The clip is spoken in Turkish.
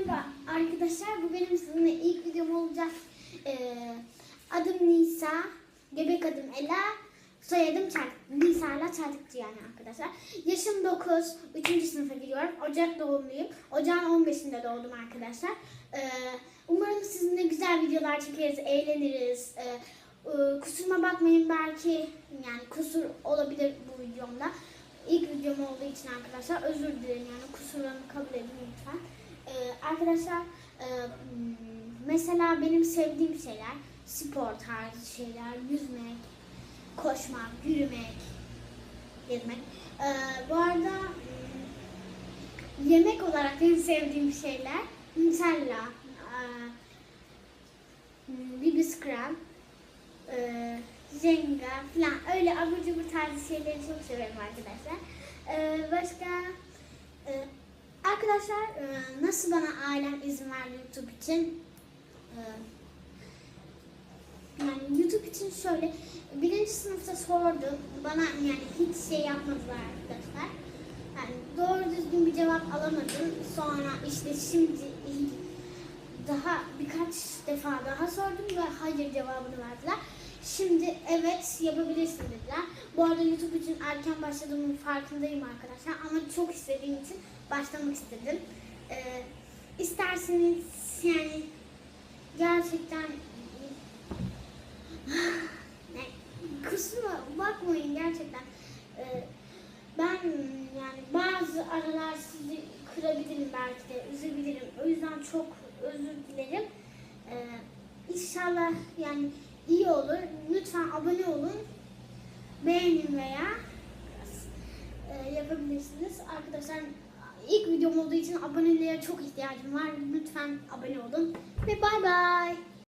Merhaba arkadaşlar. Bu benim sizinle ilk videom olacak. Ee, adım Nisa. Gebek adım Ela. Soyadım Çark. Nisa ile Çarkıkçı yani arkadaşlar. Yaşım 9. 3. sınıfa gidiyorum. Ocak doğumluyum. Ocağın 15'inde doğdum arkadaşlar. Ee, umarım sizinle güzel videolar çekeriz, eğleniriz. Ee, e, kusuruma bakmayın belki yani kusur olabilir bu videomda. İlk videom olduğu için arkadaşlar özür dilerim yani kusurlarımı kabul edin lütfen. Arkadaşlar e, mesela benim sevdiğim şeyler spor tarzı şeyler, yüzmek, koşmak, yürümek, gezmek. Ee, bu arada yemek olarak benim sevdiğim şeyler Nutella, e, Bibis krem, e, falan öyle abur cubur tarzı şeyleri çok severim arkadaşlar. E, başka e, arkadaşlar e, nasıl bana ailem izin verdi YouTube için? E, yani YouTube için şöyle birinci sınıfta sordum. Bana yani hiç şey yapmadılar arkadaşlar. Yani doğru düzgün bir cevap alamadım. Sonra işte şimdi daha birkaç defa daha sordum ve hayır cevabını verdiler. Şimdi evet yapabilirsin dediler. Bu arada YouTube için erken başladığımın farkındayım arkadaşlar ama çok istediğim için başlamak istedim. Ee, isterseniz yani gerçekten ne, kusura bakmayın gerçekten. Ee, ben yani bazı aralar sizi kırabilirim belki de üzebilirim. O yüzden çok özür dilerim. Ee, inşallah yani iyi olur. Lütfen abone olun. Beğenin veya e, yapabilirsiniz. Arkadaşlar ilk videom olduğu için aboneliğe çok ihtiyacım var. Lütfen abone olun. Ve bay bay.